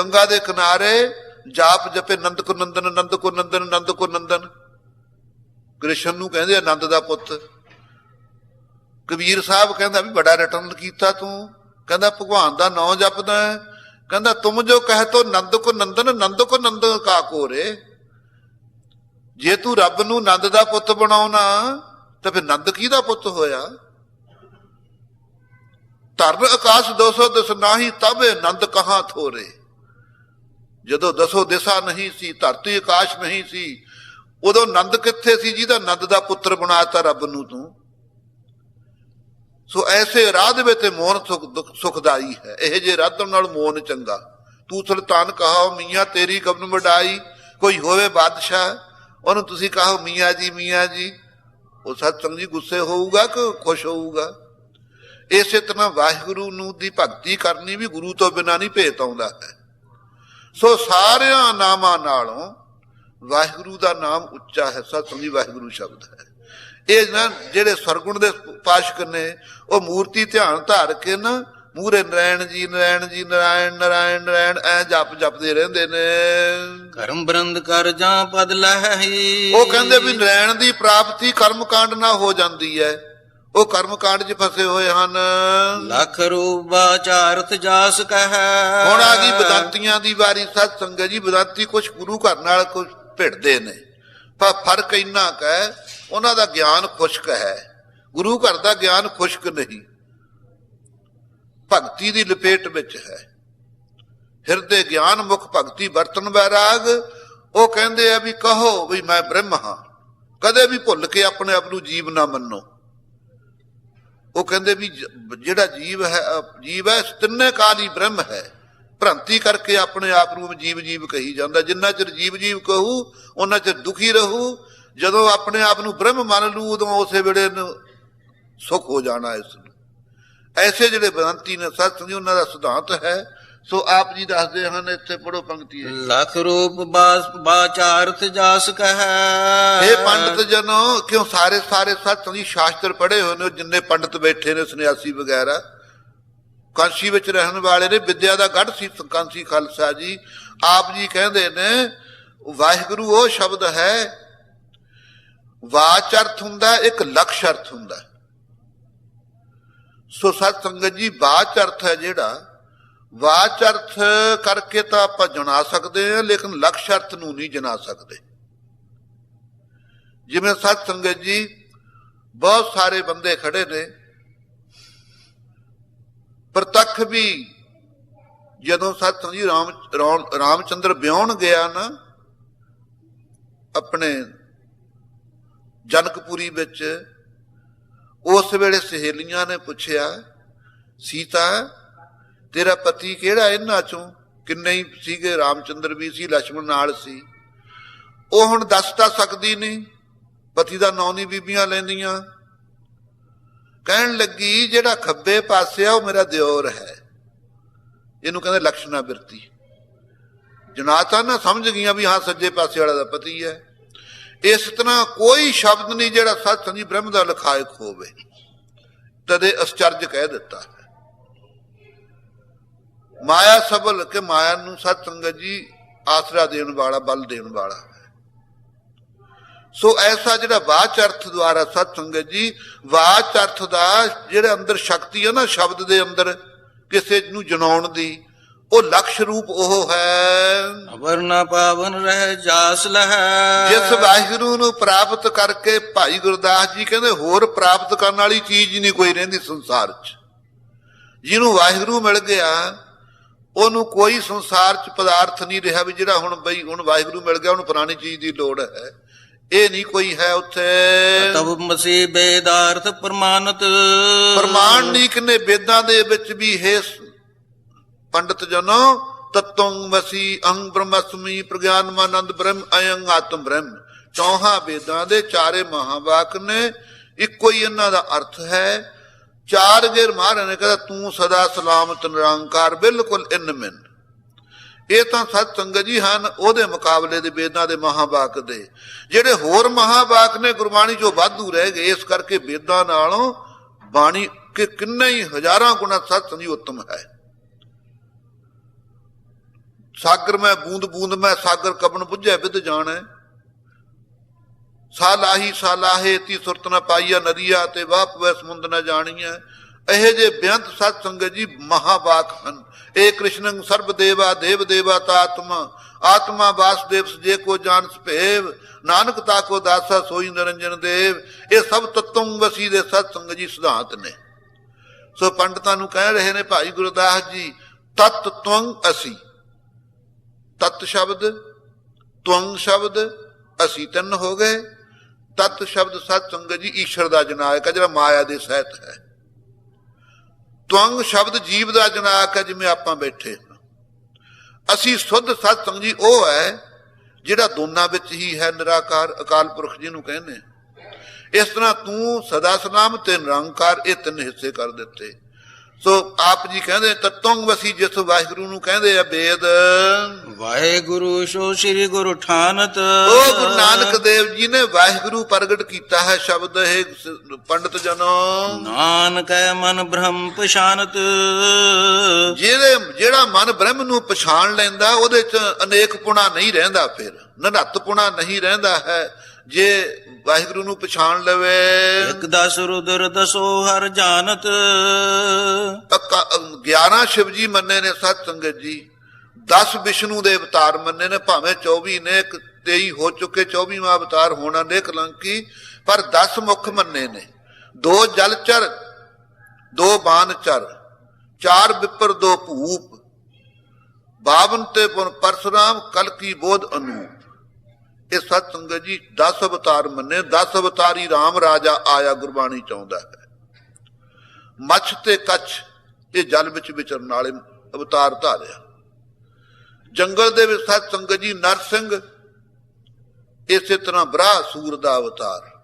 ਗੰਗਾ ਦੇ ਕਿਨਾਰੇ ਜਾਪ ਜਪੇ, ਨੰਦ ਕੋ ਨੰਦਨ, ਨੰਦ ਕੋ ਨੰਦਨ, ਨੰਦ ਕੋ ਨੰਦਨ। ਕ੍ਰਿਸ਼ਨ ਨੂੰ ਕਹਿੰਦੇ ਆ ਦਾ ਪੁੱਤ। ਕਬੀਰ ਸਾਹਿਬ ਕਹਿੰਦਾ ਵੀ ਬੜਾ ਰਟਨ ਕੀਤਾ ਤੂੰ। ਕਹਿੰਦਾ, ਭਗਵਾਨ ਦਾ ਨਾਮ ਜਪਦਾ ਕਹਿੰਦਾ, ਤੁਮ ਜੋ ਕਹਿ ਤੋ ਨੰਦ ਕੋ ਨੰਦਨ, ਨੰਦ ਕੋ ਨੰਦ ਕਾ ਕੋਰੇ। ਜੇ ਤੂੰ ਰੱਬ ਨੂੰ ਨੰਦ ਦਾ ਪੁੱਤ ਬਣਾਉਣਾ, ਤਾਂ ਫਿਰ ਨੰਦ ਕਿਹਦਾ ਪੁੱਤ ਹੋਇਆ? ਧਰਨ ਆਕਾਸ਼ ਦੋਸੋ ਦਸ ਨਾਹੀ, ਤਬੇ ਨੰਦ ਕਹਾ ਥੋਰੇ? ਜਦੋਂ ਦਸੋ ਦਿਸ਼ਾ ਨਹੀਂ ਸੀ, ਧਰਤੀ ਆਕਾਸ਼ ਨਹੀਂ ਸੀ, ਉਦੋਂ ਨੰਦ ਕਿੱਥੇ ਸੀ ਜਿਹਦਾ ਨੰਦ ਦਾ ਪੁੱਤਰ ਬਣਾਤਾ ਰੱਬ ਨੂੰ ਤੂੰ? ਸੋ ਐਸੇ ਰਾਹ ਵਿੱਚ ਤੇ ਮੋਹਨ ਸੁਖ ਦੁੱਖ- ਸੁਖਦਾਈ ਹੈ। ਇਹ ਜੇ ਰਾਧਨ ਨਾਲ ਮੋਹਨ ਚੰਗਾ। ਤੂੰ ਸੁਲਤਾਨ ਕਹਾਓ, ਮੀਆਂ ਤੇਰੀ ਕਬਨ ਵਡਾਈ ਕੋਈ ਹੋਵੇ ਬਾਦਸ਼ਾਹ, ਉਹਨੂੰ ਤੁਸੀਂ ਕਹੋ ਮੀਆਂ ਜੀ ਮੀਆਂ ਜੀ। ਉਹ ਸਤਸੰਗ ਜੀ ਗੁੱਸੇ ਹੋਊਗਾ ਕਿ ਖੁਸ਼ ਹੋਊਗਾ? ਇਸੇ ਤਰ੍ਹਾਂ ਵਾਹਿਗੁਰੂ ਨੂੰ ਦੀ ਭਗਤੀ ਕਰਨੀ ਵੀ ਗੁਰੂ ਤੋਂ ਬਿਨਾਂ ਨਹੀਂ ਭੇਤ ਆਉਂਦਾ ਹੈ। ਸੋ ਸਾਰਿਆਂ ਨਾਮਾਂ ਨਾਲੋਂ ਵਾਹਿਗੁਰੂ ਦਾ ਨਾਮ ਉੱਚਾ ਹੈ ਸਤਸੰਗੀ ਵਾਹਿਗੁਰੂ ਸ਼ਬਦ ਹੈ। ਇਹ ਨਾ ਜਿਹੜੇ ਸਰਗੁਣ ਦੇ ਪਾਸ਼ਕ ਨੇ ਉਹ ਮੂਰਤੀ ਧਿਆਨ ਧਾਰ ਕੇ ਨਾ ਮੂਰੇ ਨਰਾਇਣ ਜੀ ਨਰਾਇਣ ਜੀ ਨਰਾਇਣ ਨਰਾਇਣ ਨਰਾਇਣ ਐ ਜਪ ਜਪਦੇ ਰਹਿੰਦੇ ਨੇ। ਕਰਮ ਬਰੰਦ ਕਰ ਜਾਂ ਪਦ ਲਹੀ ਉਹ ਕਹਿੰਦੇ ਵੀ ਨਰਾਇਣ ਦੀ ਪ੍ਰਾਪਤੀ ਕਰਮਕਾਂਡ ਨਾਲ ਹੋ ਜਾਂਦੀ ਹੈ। ਉਹ ਕਰਮਕਾਂਡ 'ਚ ਫਸੇ ਹੋਏ ਹਨ। ਲੱਖ ਰੂਪ ਬਾਚਾਰਤ ਜਾਸ ਕਹੈ। ਹੁਣ ਆ ਗਈ ਬਦਾਂਤੀਆਂ ਦੀ ਵਾਰੀ ਸਤ ਸੰਗਤ ਜੀ ਬਦਾਂਤੀ ਕੁਝ ਗੁਰੂ ਘਰ ਨਾਲ ਕੁਝ ਭਿੜਦੇ ਨੇ। ਪਰ ਫ਼ਰਕ ਇੰਨਾ ਕੁ ਹੈ ਉਹਨਾਂ ਦਾ ਗਿਆਨ ਖੁਸ਼ਕ ਹੈ। ਗੁਰੂ ਘਰ ਦਾ ਗਿਆਨ ਖੁਸ਼ਕ ਨਹੀਂ। ਭਗਤੀ ਦੀ ਲਪੇਟ ਵਿੱਚ ਹੈ। ਹਿਰਦੇ ਗਿਆਨ ਮੁਖ ਭਗਤੀ ਵਰਤਨ ਵੈਰਾਗ। ਉਹ ਕਹਿੰਦੇ ਆ ਵੀ ਕਹੋ ਵੀ ਮੈਂ ਬ੍ਰਹਮ ਹਾਂ। ਕਦੇ ਵੀ ਭੁੱਲ ਕੇ ਆਪਣੇ ਆਪ ਨੂੰ ਜੀਵ ਨਾ ਮੰਨੋ। ਉਹ ਕਹਿੰਦੇ ਵੀ ਜ- ਜਿਹੜਾ ਜੀਵ ਹੈ ਜੀਵ ਹੈ ਤਿੰਨੇ ਕਾਲ ਹੀ ਬ੍ਰਹਮ ਹੈ। ਭ੍ਰਾਂਤੀ ਕਰਕੇ ਆਪਣੇ ਆਪ ਨੂੰ ਜੀਵ ਜੀਵ ਕਹੀ ਜਾਂਦਾ। ਜਿੰਨਾ ਚਿਰ ਜੀਵ ਜੀਵ ਕਹੂ ਉਹਨਾਂ ਚਿਰ ਦੁਖੀ ਰਹੂ। ਜਦੋਂ ਆਪਣੇ ਆਪ ਨੂੰ ਬ੍ਰਹਮ ਮੰਨ ਲੂ, ਉਦੋਂ ਉਸੇ ਵੇਲੇ ਨੂੰ, ਸੁਖ ਹੋ ਜਾਣਾ ਇਸ ਨੂੰ। ਐਸੇ ਜਿਹੜੇ ਬ੍ਰਾਂਤੀ ਨੇ ਸਤ ਸੰਗੀ ਉਹਨਾਂ ਦਾ ਸਿਧਾਂਤ ਹੈ ਸੋ ਆਪ ਜੀ ਦੱਸਦੇ ਹਨ ਇੱਥੇ ਪੜੋ ਪੰਕਤੀ ਹੈ ਲੱਖ ਰੂਪ ਬਾਸ ਬਾਚਾਰਤ ਜਾਸ ਕਹੈ। ਇਹ ਪੰਡਤ ਜਨੋ ਕਿਉਂ ਸਾਰੇ ਸਾਰੇ ਸਤ ਸੰਗੀ ਸ਼ਾਸਤਰ ਪੜ੍ਹੇ ਹੋਏ ਨੇ ਜਿੰਨੇ ਪੰਡਤ ਬੈਠੇ ਨੇ ਸੰਨਿਆਸੀ ਵਗੈਰਾ। ਕਾਂਸੀ ਵਿੱਚ ਰਹਿਣ ਵਾਲੇ ਨੇ ਵਿਦਿਆ ਦਾ ਗੜ ਸੀ ਕਾਂਸੀ ਖਾਲਸਾ ਜੀ। ਆਪ ਜੀ ਕਹਿੰਦੇ ਨੇ ਵਾਹਿਗੁਰੂ ਉਹ ਸ਼ਬਦ ਹੈ ਵਾਚ ਅਰਥ ਹੁੰਦਾ ਇੱਕ ਲਕਸ਼ ਅਰਥ ਹੁੰਦਾ। ਸੋ ਸਤ ਸੰਗਤ ਜੀ ਵਾਚ ਅਰਥ ਹੈ ਜਿਹੜਾ ਵਾਚ ਅਰਥ ਕਰਕੇ ਤਾਂ ਆਪਾਂ ਜਣਾ ਸਕਦੇ ਹਾਂ, ਲੇਕਿਨ ਲਕਸ਼ ਅਰਥ ਨੂੰ ਨਹੀਂ ਜਣਾ ਸਕਦੇ। ਜਿਵੇਂ ਸਤ ਸੰਗਤ ਜੀ, ਬਹੁਤ ਸਾਰੇ ਬੰਦੇ ਖੜੇ ਨੇ। ਪ੍ਰਤੱਖ ਵੀ ਜਦੋਂ ਸਤ ਸੰਗਤ ਜੀ ਰਾਮ, ਰਾਮ- ਰਾਮਚੰਦਰ ਵਿਆਹਣ ਗਿਆ ਨਾ, ਆਪਣੇ ਜਨਕਪੁਰੀ ਵਿੱਚ, ਉਸ ਵੇਲੇ ਸਹੇਲੀਆਂ ਨੇ ਪੁੱਛਿਆ, ਸੀਤਾ ਤੇਰਾ ਪਤੀ ਕਿਹੜਾ ਇਹਨਾਂ ਚੋਂ? ਕਿੰਨੇ ਹੀ ਸੀਗੇ? ਰਾਮਚੰਦਰ ਵੀ ਸੀ ਲక్ష్మణ ਨਾਲ ਸੀ। ਉਹ ਹੁਣ ਦੱਸ ਤਾਂ ਸਕਦੀ ਨਹੀਂ। ਪਤੀ ਦਾ ਨਾਂ ਨਹੀਂ ਬੀਬੀਆਂ ਲੈਂਦੀਆਂ। ਕਹਿਣ ਲੱਗੀ, ਜਿਹੜਾ ਖੱਬੇ ਪਾਸੇ ਆ, ਉਹ ਮੇਰਾ ਦਿਓਰ ਹੈ। ਇਹਨੂੰ ਕਹਿੰਦੇ ਲਕਸ਼ਣਾ ਬਿਰਤੀ। ਜਨਾਤਾ ਨਾ ਸਮਝ ਗਈਆਂ ਵੀ ਹਾਂ, ਸੱਜੇ ਪਾਸੇ ਵਾਲਾ ਦਾ ਪਤੀ ਹੈ। ਇਸ ਤਰ੍ਹਾਂ ਕੋਈ ਸ਼ਬਦ ਨਹੀਂ ਜਿਹੜਾ ਸਤਸੰਗੀ ਬ੍ਰਹਮ ਦਾ ਲਖਾਇਕ ਹੋਵੇ। ਤਦੇ ਅਸਚਰਜ ਕਹਿ ਦਿੱਤਾ। ਮਾਇਆ ਸਬਲ ਕਿ ਮਾਇਆ ਨੂੰ ਸਤ ਸੰਗਤ ਜੀ ਆਸਰਾ ਦੇਣ ਵਾਲਾ ਬਲ ਦੇਣ ਵਾਲਾ ਸੋ ਐਸਾ ਜਿਹੜਾ ਵਾਚ ਅਰਥ ਦੁਆਰਾ ਸਤ ਸੰਗਤ ਜੀ ਵਾਚ ਅਰਥ ਦਾ ਜਿਹੜੇ ਅੰਦਰ ਸ਼ਕਤੀ ਹੈ ਨਾ ਸ਼ਬਦ ਦੇ ਅੰਦਰ ਕਿਸੇ ਨੂੰ ਜਨਾਉਣ ਦੀ ਉਹ ਲਕਸ਼ ਰੂਪ ਉਹ ਹੈ। ਅਵਰ ਨਾ ਪਾਵਨ ਰਹਿ ਜਾਸ ਲਹੈ। ਜਿਸ ਵਾਹਿਗੁਰੂ ਨੂੰ ਪ੍ਰਾਪਤ ਕਰਕੇ ਭਾਈ ਗੁਰਦਾਸ ਜੀ ਕਹਿੰਦੇ ਹੋਰ ਪ੍ਰਾਪਤ ਕਰਨ ਵਾਲੀ ਚੀਜ਼ ਨਹੀਂ ਕੋਈ ਰਹਿੰਦੀ ਸੰਸਾਰ 'ਚ। ਜਿਹਨੂੰ ਵਾਹਿਗੁਰੂ ਮਿਲ ਗਿਆ ਉਹਨੂੰ ਕੋਈ ਸੰਸਾਰ 'ਚ ਪਦਾਰਥ ਨਹੀਂ ਰਿਹਾ ਵੀ ਜਿਹੜਾ ਹੁਣ ਬਈ ਹੁਣ ਵਾਹਿਗੁਰੂ ਮਿਲ ਗਿਆ ਉਹਨੂੰ ਪੁਰਾਣੀ ਚੀਜ਼ ਦੀ ਲੋੜ ਹੈ। ਇਹ ਨਹੀਂ ਕੋਈ ਹੈ ਉੱਥੇ। ਤਬ ਮਸੀ ਬੇਦਾਰਥ ਪ੍ਰਮਾਨਤ ਪ੍ਰਮਾਣ ਨਹੀਂ ਕਿਨੇ ਵੇਦਾਂ ਦੇ ਵਿੱਚ ਵੀ ਹੈ। ਪੰਡਤ ਜਨੋ ਤਤੰ ਵਸੀ ਅਹੰ ਬ੍ਰਹਮਸਮੀ ਪ੍ਰਗਿਆਨਮਾਨੰਦ ਬ੍ਰਹਮ ਅਯੰ ਆਤਮ ਬ੍ਰਹਮ। ਚੌਹਾਂ ਵੇਦਾਂ ਦੇ ਚਾਰੇ ਮਹਾਵਾਕ ਨੇ। ਇੱਕੋ ਹੀ ਇਹਨਾਂ ਦਾ ਅਰਥ ਹੈ ਚਾਰ ਗੇਰ ਮਹਾਰਾਜ ਨੇ ਕਹਿੰਦਾ, ਤੂੰ ਸਦਾ ਸਲਾਮਤ ਨਿਰੰਕਾਰ, ਬਿਲਕੁਲ ਇਨਮਿਨ ਇਹ ਤਾਂ ਸਤ ਸੰਗਤ ਜੀ ਹਨ, ਉਹਦੇ ਮੁਕਾਬਲੇ ਦੇ ਵੇਦਾਂ ਦੇ ਮਹਾਵਾਕ ਦੇ। ਜਿਹੜੇ ਹੋਰ ਮਹਾਵਾਕ ਨੇ, ਗੁਰਬਾਣੀ ਚੋਂ ਵਾਧੂ ਰਹਿ ਗਏ, ਇਸ ਕਰਕੇ ਵੇਦਾਂ ਨਾਲੋਂ ਬਾਣੀ ਕਿ ਕਿੰਨੇ ਹੀ ਹਜ਼ਾਰਾਂ ਗੁਣਾ ਸਤ ਸੰਜੀ ਉੱਤਮ ਹੈ। ਸਾਗਰ ਮੈਂ ਬੂੰਦ ਬੂੰਦ ਮੈਂ, ਸਾਗਰ ਕਬਨ ਬੁੱਝੈ ਵਿਦ ਜਾਣੈ। ਸਾਲਾਹੀ ਸਾਲਾਹੇ ਤੀ ਸੁਰਤ ਨ ਪਾਈਆ ਨਦੀਆ ਤੇ ਵਾਪ ਵੈ ਸਮੁੰਦ ਨ ਜਾਣੀਐ। ਇਹ ਜੇ ਬੇਅੰਤ ਸਤ ਸੰਗਤ ਜੀ ਮਹਾਬਾਕ ਹਨ। ਇਹ ਕ੍ਰਿਸ਼ਨੰ ਸਰਬ ਦੇਵਾ ਦੇਵ ਦੇਵਾ ਤਾਤਮਾ ਆਤਮਾ ਵਾਸਦੇਵ ਜੇ ਕੋ ਜਾਣ ਸਭੇਵ ਨਾਨਕ ਤਾ ਕੋ ਦਾਸਾ ਸੋਈ ਨਿਰੰਜਨ ਦੇਵ। ਇਹ ਸਭ ਤਤਵ ਵਸੀ ਦੇ ਸਤ ਸੰਗਤ ਜੀ ਸਿਧਾਂਤ ਨੇ। ਸੋ ਪੰਡਤਾਂ ਨੂੰ ਕਹਿ ਰਹੇ ਨੇ ਭਾਈ ਗੁਰਦਾਸ ਜੀ, ਤਤ ਤੁੰਗ ਅਸੀਂ। ਤਤ ਸ਼ਬਦ ਤੁੰਗ ਸ਼ਬਦ, ਅਸੀਂ ਤਿੰਨ ਹੋ ਗਏ। ਤਤ ਸ਼ਬਦ ਸਤ ਸੰਗਤ ਜੀ ਈਸ਼ਰ ਦਾ ਜਨਾਕ ਹੈ, ਜਿਹੜਾ ਮਾਇਆ ਦੇ ਸਹਿਤ ਹੈ। ਤੁੰਗ ਸ਼ਬਦ ਜੀਵ ਦਾ ਜਨਾਕ ਹੈ, ਜਿਵੇਂ ਆਪਾਂ ਬੈਠੇ ਅਸੀਂ ਸੁੱਧ ਸਤ ਸੰਗਤ ਜੀ ਉਹ ਹੈ, ਜਿਹੜਾ ਦੋਨਾਂ ਵਿੱਚ ਹੀ ਹੈ, ਨਿਰਾਕਾਰ, ਅਕਾਲ ਪੁਰਖ ਜੀ ਨੂੰ ਕਹਿੰਦੇ ਇਸ ਤਰ੍ਹਾਂ ਤੂੰ ਸਦਾ ਸਲਾਮ ਤੇ ਨਿਰੰਕਾਰ ਇਹ ਤਿੰਨ ਹਿੱਸੇ ਕਰ ਦਿੱਤੇ। ਸੋ ਆਪ ਜੀ ਕਹਿੰਦੇ ਤਤੰਗ ਵਸੀ ਜਿਸ ਵਾਹਿਗੁਰੂ ਨੂੰ ਕਹਿੰਦੇ ਆ ਵੇਦ ਵਾਹਿਗੁਰੂ ਸੋ ਸ੍ਰੀ ਗੁਰੂ ਠਾਨਤ। ਉਹ ਗੁਰੂ ਨਾਨਕ ਦੇਵ ਜੀ ਨੇ ਵਾਹਿਗੁਰੂ ਪ੍ਰਗਟ ਕੀਤਾ ਹੈ ਸ਼ਬਦ ਇਹ ਪੰਡਤ ਜਨੋ। ਨਾਨਕ ਮਨ ਬ੍ਰਹਮ ਪਛਾਨਤ। ਜਿਹੜੇ ਜਿਹੜਾ ਮਨ ਬ੍ਰਹਮ ਨੂੰ ਪਛਾਣ ਲੈਂਦਾ ਉਹਦੇ ਚ ਅਨੇਕ ਪੁਣਾ ਨਹੀਂ ਰਹਿੰਦਾ ਫਿਰ। ਨਨਤ ਪੁਣਾ ਨਹੀਂ ਰਹਿੰਦਾ ਹੈ। ਜੇ ਵਾਹਿਗੁਰੂ ਨੂੰ ਪਛਾਣ ਲਵੇ। ਇਕ ਦਸ ਰੁਦਰ ਦਸੋ ਹਰ ਜਾਣਤ। 11 ਸ਼ਿਵ ਜੀ ਮੰਨੇ ਨੇ ਸਤ ਸੰਗਤ ਜੀ। 10 ਵਿਸ਼ਨੂੰ ਦੇ ਅਵਤਾਰ ਮੰਨੇ ਨੇ ਭਾਵੇਂ 24 ਨੇ ਇੱਕ 23 ਹੋ ਚੁੱਕੇ 24ਵਾਂ ਅਵਤਾਰ ਹੋਣਾ ਨੇ ਕਲੰਕੀ ਪਰ 10 ਮੁੱਖ ਮੰਨੇ ਨੇ। ਦੋ ਜਲਚਰ ਦੋ ਬਾਨਚਰ ਚਾਰ ਵਿਪਰ ਦੋ ਭੂਪ। 52 ਤੇ ਪਰਸਰਾਮ ਕਲਕੀ ਬੋਧ ਅਨੂਪ। ਇਹ ਸਤ ਸੰਗਤ ਜੀ 10 ਅਵਤਾਰ ਮੰਨੇ 10 ਅਵਤਾਰੀ RAM ਰਾਜਾ ਆਇਆ ਗੁਰਬਾਣੀ ਚਾਹੁੰਦਾ ਹੈ। ਮੱਛ ਤੇ ਕੱਛ, ਇਹ ਜਲ ਵਿੱਚ ਵਿਚਰਨ ਵਾਲੇ ਅਵਤਾਰ ਧਾਰਿਆ। ਜੰਗਲ ਦੇ ਵਿੱਚ ਸਤ ਸੰਗਤ ਜੀ, ਨਰਸਿੰਘ, ਇਸੇ ਤਰ੍ਹਾਂ ਬਰਾ ਸੂਰ ਦਾ ਅਵਤਾਰ।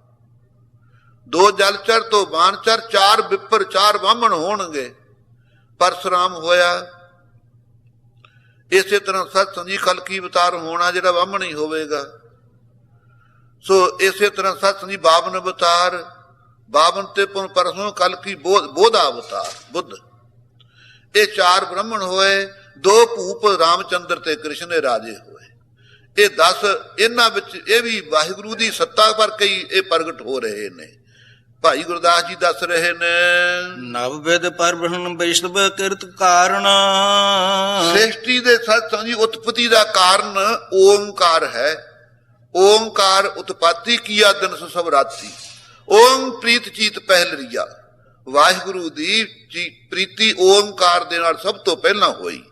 ਦੋ ਜਲਚਰ ਤੋਂ ਬਾਣਚਰ ਚਾਰ ਵਿਪਰ, ਚਾਰ ਵਾਮਣ ਹੋਣਗੇ। ਪਰਸਰਾਮ ਹੋਇਆ। ਇਸੇ ਤਰ੍ਹਾਂ ਸਤ ਸੰਜੀ ਖਲਕੀ ਅਵਤਾਰ ਹੋਣਾ ਜਿਹੜਾ ਵਾਮਣ ਹੀ ਹੋਵੇਗਾ। ਸੋ ਇਸੇ ਤਰ੍ਹਾਂ ਸਤ ਸੰਜੀ ਬਾਵਨ ਅਵਤਾਰ ਬਾਵਨ ਤੇ ਪੁਨ ਪਰਸੋਂ ਕਲਕੀ ਬੋਧ ਬੋਧਾ ਅਵਤਾਰ ਬੁੱਧ। ਇਹ ਚਾਰ ਬ੍ਰਾਹਮਣ ਹੋਏ ਦੋ ਭੂਪ ਰਾਮਚੰਦਰ ਤੇ ਕ੍ਰਿਸ਼ਨ ਦੇ ਰਾਜੇ ਹੋਏ। ਇਹ 10 ਇਹਨਾਂ ਵਿੱਚ ਇਹ ਵੀ ਵਾਹਿਗੁਰੂ ਦੀ ਸੱਤਾ ਕਰਕੇ ਹੀ ਇਹ ਪ੍ਰਗਟ ਹੋ ਰਹੇ ਨੇ। ਭਾਈ ਗੁਰਦਾਸ ਜੀ ਦੱਸ ਰਹੇ ਨੇ ਨਵ ਵਿਦ ਪਰ ਬ੍ਰਹਮ ਵੈਸ਼ਨਵ ਕਿਰਤ ਕਾਰਣ। ਸ੍ਰਿਸ਼ਟੀ ਦੇ ਸਤਸੰਗ ਦੀ ਉਤਪਤੀ ਦਾ ਕਾਰਨ ਓੰਕਾਰ ਹੈ। ਓੰਕਾਰ ਉਤਪਾਤੀ ਕੀਆ ਦਿਨ ਸਭ ਰਾਤੀ। ਓਮ ਪ੍ਰੀਤ ਚੀਤ ਪਹਿਲ ਰਿਆ। ਵਾਹਿਗੁਰੂ ਦੀ ਪ੍ਰੀਤੀ ਓੰਕਾਰ ਦੇ ਨਾਲ ਸਭ ਤੋਂ ਪਹਿਲਾਂ ਹੋਈ।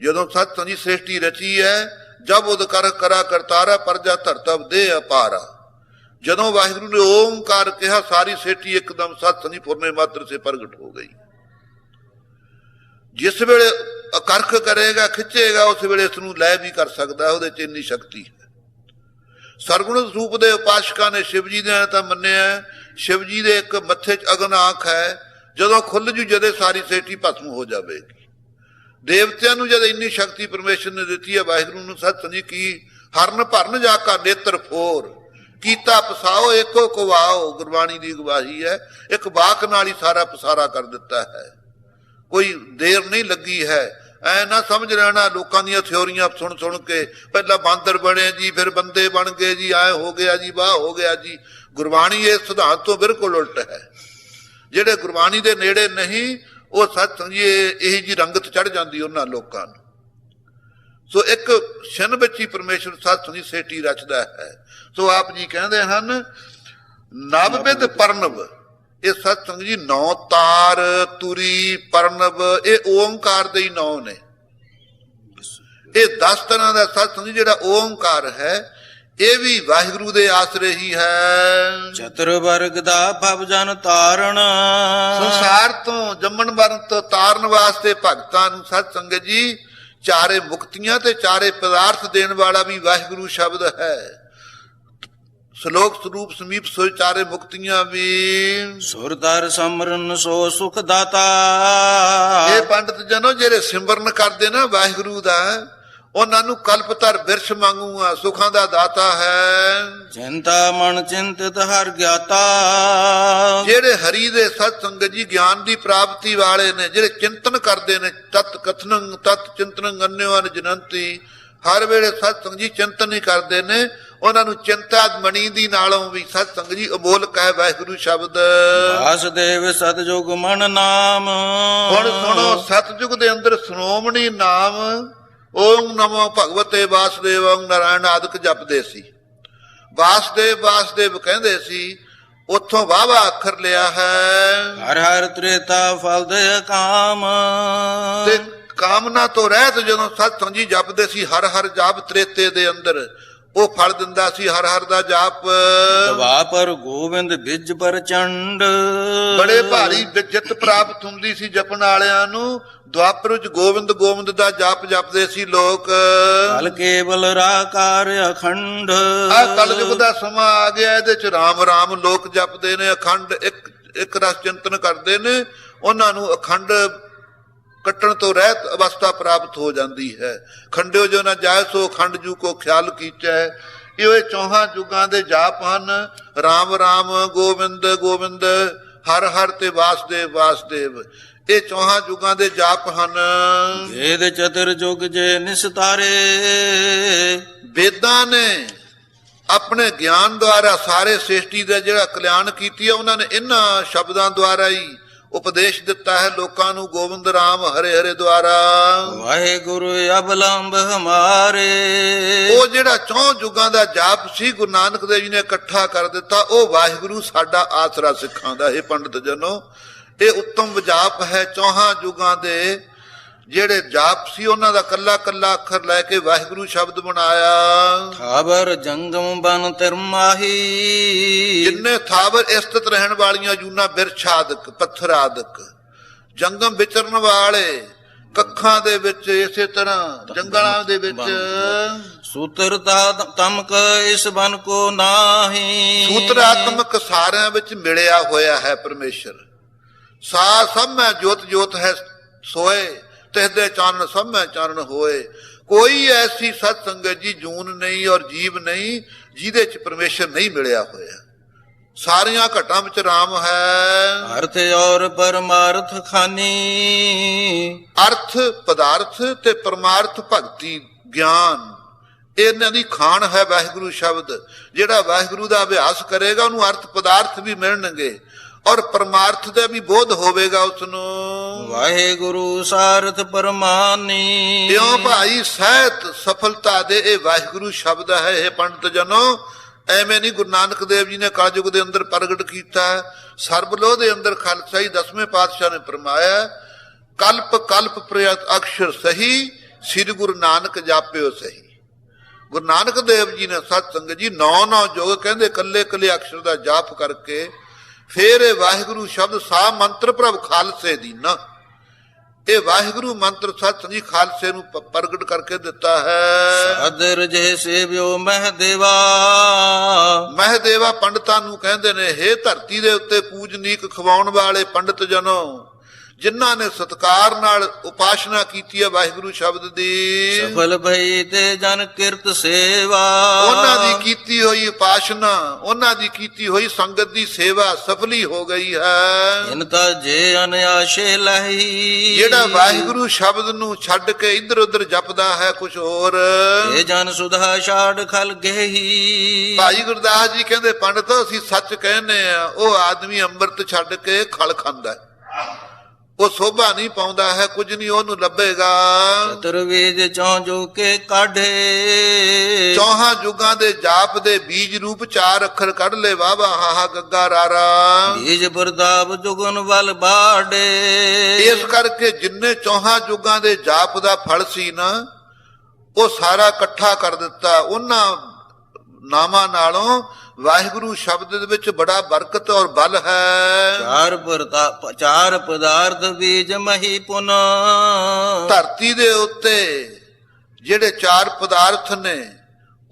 ਜਦੋਂ ਸਤਸੰਗ ਦੀ ਸ੍ਰਿਸ਼ਟੀ ਰਚੀ ਹੈ ਜਬ ਉਦ ਕਰਾ ਕਰਤਾਰਾ ਪਰਜਾ ਧਰਤਵ ਦੇ ਅਪਾਰਾ। ਜਦੋਂ ਵਾਹਿਗੁਰੂ ਨੇ ਓਮਕਾਰ ਕਿਹਾ ਸਾਰੀ ਸ੍ਰਿਸ਼ਟੀ ਇੱਕਦਮ ਸਤਸੰਗ ਦੀ ਫੁਰਨੇ ਮਾਤਰ ਸੇ ਪ੍ਰਗਟ ਹੋ ਗਈ। ਜਿਸ ਵੇਲੇ ਅਕਰਖ ਕਰੇਗਾ ਖਿੱਚੇਗਾ ਉਸ ਵੇਲੇ ਇਸ ਨੂੰ ਲੈ ਵੀ ਕਰ ਸਕਦਾ ਹੈ, ਉਹਦੇ ਚ ਇੰਨੀ ਸ਼ਕਤੀ। ਸਰਗੁਣ ਸਰੂਪ ਦੇ ਉਪਾਸ਼ਕਾਂ ਨੇ ਸ਼ਿਵ ਜੀ ਨੇ ਤਾਂ ਮੰਨਿਆ ਸ਼ਿਵ ਜੀ ਦੇ ਇੱਕ ਮੱਥੇ 'ਚ ਅਗਨ ਆਖ ਹੈ, ਜਦੋਂ ਖੁੱਲ ਜੂ ਜਦੇ ਸਾਰੀ ਸੇਠੀ ਭਸਮ ਹੋ ਜਾਵੇਗੀ ਦੇਵਤਿਆਂ ਨੂੰ ਜਦ ਇੰਨੀ ਸ਼ਕਤੀ ਪਰਮੇਸ਼ਰ ਨੇ ਦਿੱਤੀ ਹੈ, ਵਾਹਿਗੁਰੂ ਨੂੰ ਸਤ ਸੰਜੀ ਕੀ ਹਰਨ ਭਰਨ ਜਾ ਕਾ ਨੇਤਰ ਫੋਰ ਕੀਤਾ ਪਸਾਓ, ਏਕੋ ਕਵਾਓ, ਗੁਰਬਾਣੀ ਦੀ ਗਵਾਹੀ ਹੈ, ਇੱਕ ਬਾਕ ਨਾਲ ਹੀ ਸਾਰਾ ਪਸਾਰਾ ਕਰ ਦਿੱਤਾ ਹੈ। ਕੋਈ ਦੇਰ ਨਹੀਂ ਲੱਗੀ ਹੈ ਐ ਨਾ ਸਮਝ ਰਹਿਣਾ, ਲੋਕਾਂ ਦੀਆਂ ਥਿਉਰੀਆਂ ਸੁਣ ਸੁਣ ਕੇ, ਪਹਿਲਾਂ ਬਾਂਦਰ ਬਣੇ ਜੀ, ਫਿਰ ਬੰਦੇ ਬਣ ਗਏ ਜੀ ਐ ਹੋ ਗਿਆ ਜੀ, ਵਾਹ ਹੋ ਗਿਆ ਜੀ। ਗੁਰਬਾਣੀ ਇਸ ਸਿਧਾਂਤ ਤੋਂ ਬਿਲਕੁਲ ਉਲਟ ਹੈ। ਜਿਹੜੇ ਗੁਰਬਾਣੀ ਦੇ ਨੇੜੇ ਨਹੀਂ, ਉਹ ਸਤ ਸੰਗੀਏ ਇਹ ਜੀ ਰੰਗਤ ਚੜ ਜਾਂਦੀ ਉਹਨਾਂ ਲੋਕਾਂ ਨੂੰ। ਸੋ ਇੱਕ ਛਨ ਵਿੱਚ ਹੀ ਪਰਮੇਸ਼ਰ ਸਤ ਸੰਗੀ ਸੇਟੀ ਰਚਦਾ ਹੈ। ਸੋ ਆਪ ਜੀ ਕਹਿੰਦੇ ਹਨ, ਨਵ ਨਵਵਿਦ ਪਰਨਵ। ਇਹ ਸਤ ਸੰਗ ਜੀ ਨੌ ਤਾਰ ਤੁਰੀ ਪਰਨਵ ਇਹ ਓੰਕਾਰ ਦੇ ਹੀ ਨੌ ਨੇ। ਇਹ 10 ਤਰ੍ਹਾਂ ਦਾ ਸਤ ਸੰਗ ਜਿਹੜਾ ਓੰਕਾਰ ਹੈ ਇਹ ਵੀ ਵਾਹਿਗੁਰੂ ਦੇ ਆਸਰੇ ਹੀ ਹੈ। ਚਤੁਰ ਵਰਗ ਦਾ ਭਵ ਜਨ ਤਾਰਣ। ਸੰਸਾਰ ਤੋਂ ਜੰਮਣ ਮਰਨ ਤੋਂ ਤਾਰਨ ਵਾਸਤੇ ਭਗਤਾਂ ਨੂੰ ਸਤ ਸੰਗਤ ਜੀ ਚਾਰੇ ਮੁਕਤੀਆਂ ਤੇ ਚਾਰੇ ਪਦਾਰਥ ਦੇਣ ਵਾਲਾ ਵੀ ਵਾਹਿਗੁਰੂ ਸ਼ਬਦ ਹੈ। ਸ਼ਲੋਕ ਸਰੂਪ ਸਮੀਪ ਸੋ ਚਾਰੇ ਮੁਕਤੀਆਂ ਵੀ ਸੁਰਦਰ ਸਮਰਨ ਸੋ ਸੁਖ ਦਾਤਾ। ਇਹ ਪੰਡਤ ਜਨੋ ਜਿਹੜੇ ਸਿਮਰਨ ਕਰਦੇ ਨਾ ਵਾਹਿਗੁਰੂ ਦਾ ਉਹਨਾਂ ਨੂੰ ਕਲਪਤਰ ਬਿਰਛ ਮੰਗੂਗਾ ਸੁਖਾਂ ਦਾ ਦਾਤਾ ਹੈ। ਚਿੰਤਾ ਮਨ ਚਿੰਤਿਤ ਹਰ ਗਿਆਤਾ। ਜਿਹੜੇ ਹਰੀ ਦੇ ਸਤ ਸੰਗਤ ਜੀ ਗਿਆਨ ਦੀ ਪ੍ਰਾਪਤੀ ਵਾਲੇ ਨੇ ਜਿਹੜੇ ਚਿੰਤਨ ਕਰਦੇ ਨੇ ਤਤ ਕਥਨੰ ਤਤ ਚਿੰਤਨੰ ਅੰਨਿਵਾਨ ਜਨੰਤੀ ਹਰ ਵੇਲੇ ਸਤ ਸੰਗਤ ਜੀ ਚਿੰਤਨ ਹੀ ਕਰਦੇ ਨੇ ਉਹਨਾਂ ਨੂੰ ਚਿੰਤਾ ਮਣੀ ਦੀ ਨਾਲੋਂ ਵੀ ਸਤ ਸੰਗਤ ਜੀ ਅਮੋਲਕ ਹੈ ਵਾਹਿਗੁਰੂ ਸ਼ਬਦ। ਵਾਸਦੇਵ ਸਤਜੁਗ ਮਨ ਨਾਮ। ਹੁਣ ਸੁਣੋ ਸਤਜੁਗ ਦੇ ਅੰਦਰ ਸ਼੍ਰੋਮਣੀ ਨਾਮ ਓਮ ਨਮੋ ਭਗਵਤੇ ਵਾਸੁਦੇਵੰ ਨਾਰਾਇਣ ਆਦਿਕ ਜਪਦੇ ਸੀ। ਵਾਸੁਦੇਵ ਵਾਸੁਦੇਵ ਕਹਿੰਦੇ ਸੀ ਉੱਥੋਂ ਵਾਵਾ ਅੱਖਰ ਲਿਆ ਹੈ। ਹਰ ਹਰ ਤ੍ਰੇਤਾ ਫਲ ਦੇ ਕਾਮ ਤੇ ਕਾਮਨਾ ਤੋਂ ਰਹਿਤ ਜਦੋਂ ਸਤਸੰਗ ਜੀ ਜਪਦੇ ਸੀ ਹਰ ਹਰ ਜਾਪ ਤ੍ਰੇਤੇ ਦੇ ਅੰਦਰ। ਉਹ ਫਲ ਦਿੰਦਾ ਸੀ ਹਰ ਹਰ ਦਾ ਜਾਪ। ਦਵਾ ਪਰ ਗੋਬਿੰਦ ਬਿਜ ਪ੍ਰਚੰਡ ਬੜੇ ਭਾਰੀ ਜਿੱਤ ਪ੍ਰਾਪਤ ਹੁੰਦੀ ਸੀ ਜਪਣ ਵਾਲਿਆਂ ਨੂੰ। ਦੁਆਪਰ ਵਿੱਚ ਗੋਬਿੰਦ ਗੋਬਿੰਦ ਦਾ ਜਾਪ ਜਪਦੇ ਸੀ ਲੋਕ। ਕਲ ਕੇਵਲ ਰਾਕਾਰ ਅਖੰਡ। ਆ ਕਲਯੁਗ ਦਾ ਸਮਾਂ ਆ ਗਿਆ ਇਹਦੇ ਚ ਰਾਮ ਰਾਮ ਲੋਕ ਜਪਦੇ ਨੇ ਅਖੰਡ ਇੱਕ ਇੱਕ ਰਸ ਚਿੰਤਨ ਕਰਦੇ ਨੇ। ਉਹਨਾਂ ਨੂੰ ਅਖੰਡ ਕੱਟਣ ਤੋਂ ਰਹਿਤ ਅਵਸਥਾ ਪ੍ਰਾਪਤ ਹੋ ਜਾਂਦੀ ਹੈ। ਖੰਡਿਓ ਜੋ ਨਾ ਜਾਇ ਸੋ ਖੰਡ ਜੂ ਕੋ ਖਿਆਲ ਕੀਚੈ। ਇਹ ਚੌਹਾਂ ਯੁਗਾਂ ਦੇ ਜਾਪ ਹਨ। ਰਾਮ ਰਾਮ ਗੋਬਿੰਦ ਗੋਬਿੰਦ ਹਰ ਹਰ ਤੇ ਵਾਸਦੇਵ ਵਾਸਦੇਵ। ਇਹ ਚੌਹਾਂ ਯੁਗਾਂ ਦੇ ਜਾਪ ਹਨ। ਵੇਦ ਚਤੁਰ ਜੁਗ ਜੇ ਨਿਸਤਾਰੇ ਵੇਦਾਂ ਨੇ ਆਪਣੇ ਗਿਆਨ ਦੁਆਰਾ ਸਾਰੇ ਸ੍ਰਿਸ਼ਟੀ ਦਾ ਜਿਹੜਾ ਕਲਿਆਣ ਕੀਤੀ ਹੈ ਉਹਨਾਂ ਨੇ ਇਹਨਾਂ ਸ਼ਬਦਾਂ ਦੁਆਰਾ ਹੀ ਉਪਦੇਸ਼ ਦਿੱਤਾ ਹੈ ਲੋਕਾਂ ਨੂੰ ਗੋਬਿੰਦ ਰਾਮ ਹਰੇ ਹਰੇ ਦੁਆਰਾ। ਵਾਹਿਗੁਰੂ ਅਬਲੰਬ ਹਮਾਰੇ। ਉਹ ਜਿਹੜਾ ਚੌਂ ਯੁਗਾਂ ਦਾ ਜਾਪ ਸੀ ਗੁਰੂ ਨਾਨਕ ਦੇਵ ਜੀ ਨੇ ਇਕੱਠਾ ਕਰ ਦਿੱਤਾ ਉਹ ਵਾਹਿਗੁਰੂ ਸਾਡਾ ਆਸਰਾ ਸਿੱਖਾਂ ਦਾ ਇਹ ਪੰਡਤ ਜਨੋ। ਇਹ ਉੱਤਮ ਜਾਪ ਹੈ ਚੌਹਾਂ ਯੁਗਾਂ ਦੇ। ਜਿਹੜੇ ਜਾਪ ਸੀ ਉਹਨਾਂ ਦਾ ਕੱਲਾ ਕੱਲਾ ਅੱਖਰ ਲੈ ਕੇ ਵਾਹਿਗੁਰੂ ਸ਼ਬਦ ਬਣਾਇਆ। ਖਾਬਰ ਜੰਗਮ ਬਨ ਤਿਰਮਾਹੀ। ਜਿੰਨੇ ਥਾਵਰ ਇਸਤਤ ਰਹਿਣ ਵਾਲੀਆਂ ਜੂਨਾ ਬਿਰਛ ਆਦਿਕ ਪੱਥਰ ਆਦਿਕ ਜੰਗਮ ਵਿਚਰਨ ਵਾਲੇ ਕੱਖਾਂ ਦੇ ਵਿੱਚ ਇਸੇ ਤਰ੍ਹਾਂ ਜੰਗਲਾਂ ਦੇ ਵਿੱਚ। ਸੂਤਰ ਤਮਕ ਇਸ ਬਨ ਕੋ ਨਾਹੀ। ਸੂਤਰਾਤਮਕ ਸਾਰਿਆਂ ਵਿੱਚ ਮਿਲਿਆ ਹੋਇਆ ਹੈ ਪਰਮੇਸ਼ਰ। ਸਾ ਸਭ ਮੈਂ ਜੋਤ ਜੋਤ ਹੈ ਸੋਏ। ਤਿਸ ਦੇ ਚਾਨਣ ਸਭ ਮੈਂ ਚਾਨਣ ਹੋਏ। ਕੋਈ ਐਸੀ ਸਤ ਸੰਗਤ ਜੀ ਜੂਨ ਨਹੀਂ ਔਰ ਜੀਵ ਨਹੀਂ ਜਿਹਦੇ ਚ ਪਰਮੇਸ਼ਰ ਨਹੀਂ ਮਿਲਿਆ ਹੋਇਆ। ਸਾਰੀਆਂ ਘਟਾਂ ਵਿੱਚ ਰਾਮ ਹੈ। ਅਰਥ ਔਰ ਪਰਮਾਰਥ ਖਾਨੀ। ਅਰਥ ਪਦਾਰਥ ਤੇ ਪਰਮਾਰਥ ਭਗਤੀ ਗਿਆਨ। ਇਹਨਾਂ ਦੀ ਖਾਨ ਹੈ ਵਾਹਿਗੁਰੂ ਸ਼ਬਦ। ਜਿਹੜਾ ਵਾਹਿਗੁਰੂ ਦਾ ਅਭਿਆਸ ਕਰੇਗਾ ਉਹਨੂੰ ਅਰਥ ਪਦਾਰਥ ਵੀ ਮਿਲਣਗੇ। ਔਰ ਪਰਮਾਰਥ ਦਾ ਵੀ ਬੋਧ ਹੋਵੇਗਾ ਉਸ ਨੂੰ ਵਾਹਿਗੁਰੂ ਸਾਰਥ ਪਰਮਾਨੀ। ਇਉਂ ਭਾਈ ਸਹਿਤ ਸਫਲਤਾ ਦੇ ਇਹ ਵਾਹਿਗੁਰੂ ਸ਼ਬਦ ਹੈ ਇਹ ਪੰਡਤ ਜਨੋ। ਐਵੇਂ ਨਹੀਂ ਗੁਰੂ ਨਾਨਕ ਦੇਵ ਜੀ ਨੇ ਕਲਯੁਗ ਦੇ ਅੰਦਰ ਪ੍ਰਗਟ ਕੀਤਾ ਸਰਬਲੋਹ ਦੇ ਅੰਦਰ ਖਾਲਸਾ ਜੀ ਦਸਵੇਂ ਪਾਤਸ਼ਾਹ ਨੇ ਫਰਮਾਇਆ ਕਲਪ ਕਲਪ ਪ੍ਰਯਤ ਅਕਸ਼ਰ ਸਹੀ ਸ੍ਰੀ ਗੁਰੂ ਨਾਨਕ ਜਾਪਿਓ ਸਹੀ। ਗੁਰੂ ਨਾਨਕ ਦੇਵ ਜੀ ਨੇ ਸਤ ਸੰਗਤ ਜੀ ਨੌ ਨੌ ਜੋਗ ਕਹਿੰਦੇ ਕੱਲੇ ਕੱਲੇ ਅਕਸ਼ਰ ਦਾ ਜਾਪ ਕਰਕੇ ਫੇਰ ਇਹ ਵਾਹਿਗੁਰੂ ਸ਼ਬਦ ਸਾ ਮੰਤਰ ਪ੍ਰਭ ਖਾਲਸੇ ਦੀ ਨਾ। ਇਹ ਵਾਹਿਗੁਰੂ ਮੰਤਰ ਸਤ ਸੰਜੀ ਖਾਲਸੇ ਨੂੰ ਪ੍ਰਗਟ ਕਰਕੇ ਦਿੱਤਾ ਹੈ। ਅਦਰ ਜੇ ਸੇਵਿਓ ਮਹਿ ਦੇਵਾ। ਮਹਦੇਵਾ ਪੰਡਤਾਂ ਨੂੰ ਕਹਿੰਦੇ ਨੇ ਹੇ ਧਰਤੀ ਦੇ ਉੱਤੇ ਪੂਜਨੀਕ ਖਵਾਉਣ ਵਾਲੇ ਪੰਡਤ ਜਨੋ ਜਿਨ੍ਹਾਂ ਨੇ ਸਤਕਾਰ ਨਾਲ ਉਪਾਸ਼ਨਾ ਕੀਤੀ ਹੈ ਵਾਹਿਗੁਰੂ ਸ਼ਬਦ ਦੀ। ਸਫਲ ਭਈ ਤੇ ਜਨ ਕਿਰਤ ਸੇਵਾ। ਉਹਨਾਂ ਦੀ ਕੀਤੀ ਹੋਈ ਉਪਾਸ਼ਨਾ ਉਹਨਾਂ ਦੀ ਕੀਤੀ ਹੋਈ ਸੰਗਤ ਦੀ ਸੇਵਾ ਸਫਲੀ ਹੋ ਗਈ ਹੈ। ਇਨ ਤਾ ਜੇ ਅਨਆਸ਼ੇ ਲਹੀ। ਜਿਹੜਾ ਵਾਹਿਗੁਰੂ ਸ਼ਬਦ ਨੂੰ ਛੱਡ ਕੇ ਇੱਧਰ ਉੱਧਰ ਜਪਦਾ ਹੈ ਕੁਝ ਹੋਰ। ਇਹ ਜਨ ਸੁਧਾ ਛਾੜ ਖਲ ਗਈ ਭਾਈ ਗੁਰਦਾਸ ਜੀ ਕਹਿੰਦੇ ਪੰਡਤ ਅਸੀਂ ਸੱਚ ਕਹਿੰਦੇ ਆ ਉਹ ਆਦਮੀ ਅੰਮ੍ਰਿਤ ਛੱਡ ਕੇ ਖਲ ਖਾਂਦਾ ਹੈ। ਉਹ ਸੋਭਾ ਨਹੀਂ ਪਾਉਂਦਾ ਹੈ ਕੁਝ ਨਹੀਂ ਉਹਨੂੰ ਲੱਭੇਗਾ। ਚਤੁਰਵੇਦ ਚੌ ਜੋ ਕੇ ਕਾਢੇ। ਚੌਹਾਂ ਯੁਗਾਂ ਦੇ ਜਾਪ ਦੇ ਬੀਜ ਰੂਪ ਚਾਰ ਅੱਖਰ ਕੱਢ ਲੈ ਵਾਵਾ ਹਾਹਾ ਗੱਗਾ ਰਾਰਾ। ਬੀਜ ਬਰਦਾਬ ਜੁਗਨ ਵਲ ਬਾੜੇ। ਇਸ ਕਰਕੇ ਜਿੰਨੇ ਚੌਹਾਂ ਯੁਗਾਂ ਦੇ ਜਾਪ ਦਾ ਫਲ ਸੀ ਨਾ ਉਹ ਸਾਰਾ ਇਕੱਠਾ ਕਰ ਦਿੱਤਾ। ਉਹਨਾਂ ਨਾਮਾਂ ਨਾਲੋਂ ਵਾਹਿਗੁਰੂ ਸ਼ਬਦ ਦੇ ਵਿੱਚ ਬੜਾ ਬਰਕਤ ਔਰ ਬਲ ਹੈ। ਚਾਰ ਪਰਤਾ ਚਾਰ ਪਦਾਰਥ ਬੀਜ ਮਹੀ ਪੁਨ। ਧਰਤੀ ਦੇ ਉੱਤੇ ਜਿਹੜੇ ਚਾਰ ਪਦਾਰਥ ਨੇ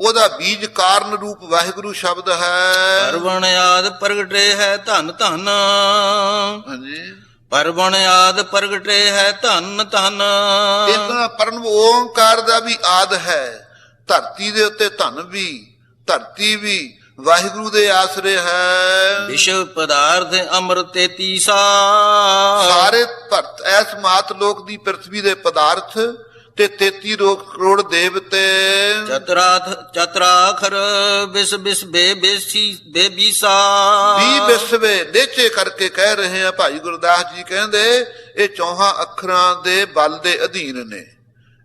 ਉਹਦਾ ਬੀਜ ਕਾਰਨ ਰੂਪ ਵਾਹਿਗੁਰੂ ਸ਼ਬਦ ਹੈ। ਸਰਵਣ ਆਦ ਪ੍ਰਗਟੇ ਹੈ ਧਨ ਧਨ। ਹਾਂਜੀ। ਪਰਵਣ ਆਦ ਪ੍ਰਗਟੇ ਹੈ ਧਨ ਧਨ। ਇਸ ਤਰ੍ਹਾਂ ਪਰਮ ਓੰਕਾਰ ਦਾ ਵੀ ਆਦ ਹੈ। ਧਰਤੀ ਦੇ ਉੱਤੇ ਧਨ ਵੀ ਧਰਤੀ ਵੀ ਵਾਹਿਗੁਰੂ ਦੇ ਆਸਰੇ ਹੈ। ਵਿਸ਼ਵ ਪਦਾਰਥ ਅੰਮ੍ਰਿਤ ਤੀਸਾ। ਸਾਰੇ ਭਰਤ ਐਸ ਮਾਤ ਲੋਕ ਦੀ ਪ੍ਰithvi ਦੇ ਪਦਾਰਥ ਤੇ 33 ਰੋ- ਕਰੋੜ ਦੇਵਤੇ ਚਤਰਾਥ ਚਤਰਾਖਰ ਬਿਸ ਬਿਸ ਬੇ ਬੇਸੀ ਬੇਬੀਸਾ ਵੀ ਵਿਸਵੇ ਨੇਚੇ ਕਰਕੇ ਕਹਿ ਰਹੇ ਆ ਭਾਈ ਗੁਰਦਾਸ ਜੀ ਕਹਿੰਦੇ ਇਹ ਚੌਹਾਂ ਅੱਖਰਾਂ ਦੇ ਬਲ ਦੇ ਅਧੀਨ ਨੇ।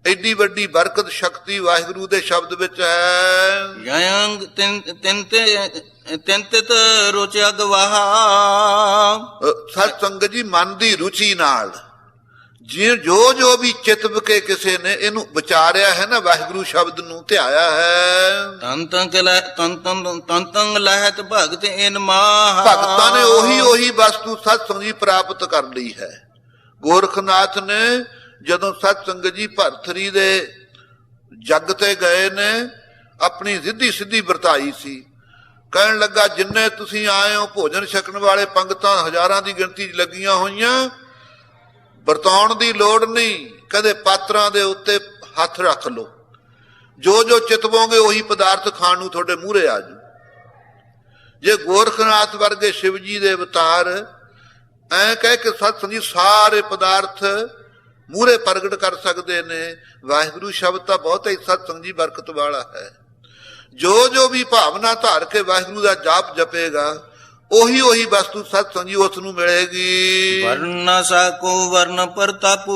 ਐਡੀ ਵੱਡੀ ਬਰਕਤ ਸ਼ਕਤੀ ਵਾਹਿਗੁਰੂ ਦੇ ਸ਼ਬਦ ਵਿੱਚ ਹੈ। ਯੰਗ ਤਿੰਨ ਤਿੰਨ ਤੇ- ਤਿੰਨ ਤਿਤ ਰੋਚਿਆ ਗਵਾਹਾ। ਸਤ ਸੰਗਤ ਜੀ ਮਨ ਦੀ ਰੁਚੀ ਨਾਲ। ਜੀ ਜੋ ਜੋ ਵੀ ਚਿਤਵ ਕੇ ਕਿਸੇ ਨੇ ਇਹਨੂੰ ਵਿਚਾਰਿਆ ਹੈ ਨਾ ਵਾਹਿਗੁਰੂ ਸ਼ਬਦ ਨੂੰ ਧਿਆਇਆ ਹੈ। ਤਨ ਤਨ ਕੇ ਲੈ ਤਨ ਤਨ ਤਨ ਤਨ ਲਹਿਤ ਭਗਤ ਇਨ ਮਾਹ। ਭਗਤਾਂ ਨੇ ਉਹੀ ਉਹੀ ਵਸਤੂ ਸਤ ਸੰਗ ਜੀ ਪ੍ਰਾਪਤ ਕਰ ਲਈ ਹੈ। ਗੋਰਖਨਾਥ ਨੇ ਜਦੋਂ ਸਤ ਸੰਗਤ ਜੀ ਭਰਥਰੀ ਦੇ ਜੱਗ ਤੇ ਗਏ ਨੇ, ਆਪਣੀ ਸਿੱਧੀ ਸਿੱਧੀ ਵਰਤਾਈ ਸੀ। ਕਹਿਣ ਲੱਗਾ, ਜਿੰਨੇ ਤੁਸੀਂ ਆਏ ਹੋ, ਭੋਜਨ ਛਕਣ ਵਾਲੇ ਪੰਗਤਾਂ ਹਜ਼ਾਰਾਂ ਦੀ ਗਿਣਤੀ 'ਚ ਲੱਗੀਆਂ ਹੋਈਆਂ, ਵਰਤਾਉਣ ਦੀ ਲੋੜ ਨਹੀਂ। ਕਦੇ ਪਾਤਰਾਂ ਦੇ ਉੱਤੇ ਹੱਥ ਰੱਖ ਲਓ। ਜੋ ਜੋ ਚਿਤਵੋਗੇ ਉਹੀ ਪਦਾਰਥ ਖਾਣ ਨੂੰ ਤੁਹਾਡੇ ਮੂਹਰੇ ਆ ਜੂ ਜੇ ਗੋਰਖਨਾਥ ਵਰਗੇ ਸ਼ਿਵ ਜੀ ਦੇ ਅਵਤਾਰ ਐ ਕਹਿ ਕੇ ਸਤ ਸੰਜੀ ਸਾਰੇ ਪਦਾਰਥ ਮੂਹਰੇ ਪ੍ਰਗਟ ਕਰ ਸਕਦੇ ਨੇ। ਵਾਹਿਗੁਰੂ ਸ਼ਬਦ ਤਾਂ ਬਹੁਤ ਹੀ ਸਤ ਸੰਜੀ ਬਰਕਤ ਵਾਲਾ ਹੈ। ਜੋ ਜੋ ਵੀ ਭਾਵਨਾ ਧਾਰ ਕੇ ਵਾਹਿਗੁਰੂ ਦਾ ਜਾਪ ਜਪੇਗਾ ਉਹੀ ਉਹੀ ਵਸਤੂ ਸਤ ਸੰਜੀ ਉਸ ਨੂੰ ਮਿਲੇਗੀ। ਵਰਨ ਸਾਕੋ ਵਰਨ ਪ੍ਰਤਾਪੂ।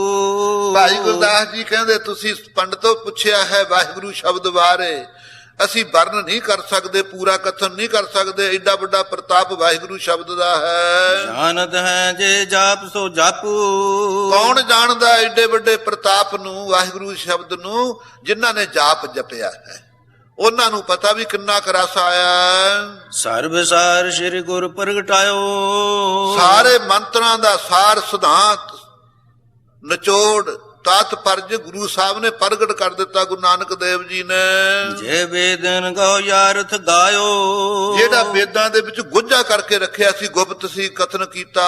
ਭਾਈ ਗੁਰਦਾਸ ਜੀ ਕਹਿੰਦੇ ਤੁਸੀਂ ਪੰਡਤੋਂ ਪੁੱਛਿਆ ਹੈ ਵਾਹਿਗੁਰੂ ਸ਼ਬਦ ਬਾਰੇ। ਅਸੀਂ ਵਰਣ ਨਹੀਂ ਕਰ ਸਕਦੇ ਪੂਰਾ ਕਥਨ ਨਹੀਂ ਕਰ ਸਕਦੇ ਐਡਾ ਵੱਡਾ ਪ੍ਰਤਾਪ ਵਾਹਿਗੁਰੂ ਸ਼ਬਦ ਦਾ ਹੈ। ਜਾਣਤ ਹੈ ਜੇ ਜਾਪ ਸੋ ਜਾਪੂ। ਕੌਣ ਜਾਣਦਾ ਐਡੇ ਵੱਡੇ ਪ੍ਰਤਾਪ ਨੂੰ ਵਾਹਿਗੁਰੂ ਸ਼ਬਦ ਨੂੰ ਜਿਨ੍ਹਾਂ ਨੇ ਜਾਪ ਜਪਿਆ ਹੈ? ਉਹਨਾਂ ਨੂੰ ਪਤਾ ਵੀ ਕਿੰਨਾ ਕਰਸ ਆਇਆ। ਸਰਬ ਸਾਰ ਸ੍ਰੀ ਗੁਰ ਪ੍ਰਗਟਾਇਓ ਸਾਰੇ ਮੰਤਰਾਂ ਦਾ ਸਾਰ ਸਿਧਾਂਤ ਨਿਚੋੜ ਤਤ ਪਰਜ ਗੁਰੂ ਸਾਹਿਬ ਨੇ ਪ੍ਰਗਟ ਕਰ ਦਿੱਤਾ ਗੁਰੂ ਨਾਨਕ ਦੇਵ ਜੀ ਨੇ। ਜੇ ਵੇਦਨ ਗੋ ਯਾਰਥ ਗਾਇਓ। ਜਿਹੜਾ ਵੇਦਾਂ ਦੇ ਵਿੱਚ ਗੁੱਝਾ ਕਰਕੇ ਰੱਖਿਆ ਸੀ ਗੁਪਤ ਸੀ ਕਥਨ ਕੀਤਾ।